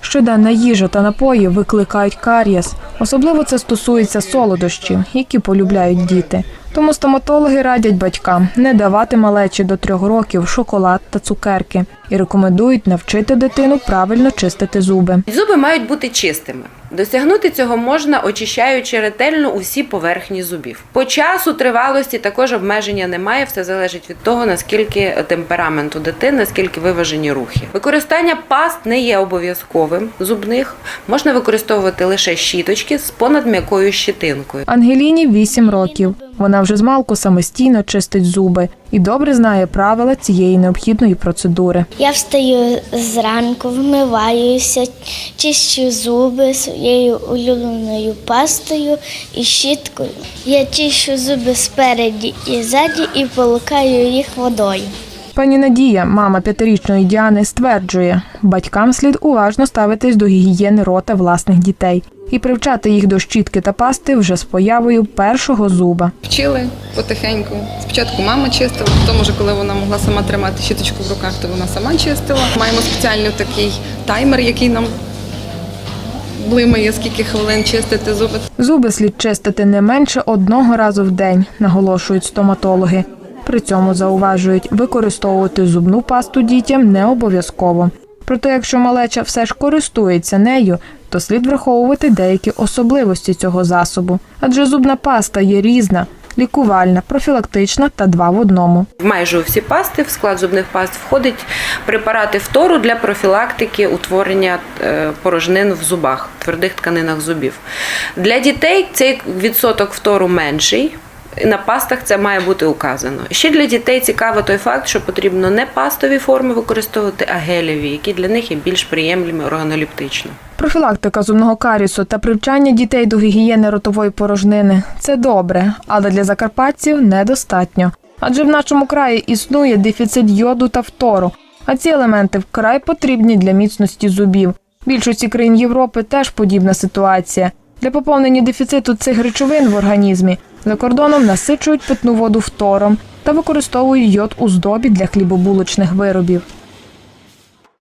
Щоденна їжа та напої викликають карієс. Особливо це стосується солодощів, які полюбляють діти. Тому стоматологи радять батькам не давати малечі до трьох років шоколад та цукерки і рекомендують навчити дитину правильно чистити зуби. Зуби мають бути чистими. Досягнути цього можна, очищаючи ретельно усі поверхні зубів. По часу тривалості також обмеження немає. Все залежить від того, наскільки темперамент у дитини, наскільки виважені рухи. Використання паст не є обов'язковим зубних. Можна використовувати лише щіточки з понад м'якою щетинкою. Ангеліні 8 років. Вона вже змалку самостійно чистить зуби і добре знає правила цієї необхідної процедури. Я встаю зранку, вмиваюся, чищу зуби своєю улюбленою пастою і щіткою. Я чищу зуби спереді і ззаді і полукаю їх водою. Пані Надія, мама п'ятирічної Діани, стверджує, батькам слід уважно ставитись до гігієни рота власних дітей і привчати їх до щітки та пасти вже з появою першого зуба. Вчили потихеньку. Спочатку мама чистила, потім вже коли вона могла сама тримати щіточку в руках, то вона сама чистила. Маємо спеціальний такий таймер, який нам блимає, скільки хвилин чистити зуби. Зуби слід чистити не менше одного разу в день, наголошують стоматологи. При цьому зауважують, використовувати зубну пасту дітям не обов'язково. Проте, якщо малеча все ж користується нею, то слід враховувати деякі особливості цього засобу, адже зубна паста є різна лікувальна, профілактична та два в одному. Майже у всі пасти в склад зубних паст входить препарати фтору для профілактики утворення е, порожнин в зубах, твердих тканинах зубів. Для дітей цей відсоток фтору менший. На пастах це має бути указано. Ще для дітей цікаво той факт, що потрібно не пастові форми використовувати, а гелеві, які для них є більш приємлими органолептично. Профілактика зубного карісу та привчання дітей до гігієни ротової порожнини це добре, але для закарпатців недостатньо. Адже в нашому краї існує дефіцит йоду та фтору, а ці елементи вкрай потрібні для міцності зубів. Більшості країн Європи теж подібна ситуація. Для поповнення дефіциту цих речовин в організмі за кордоном насичують питну воду фтором та використовують йод у здобі для хлібобулочних виробів.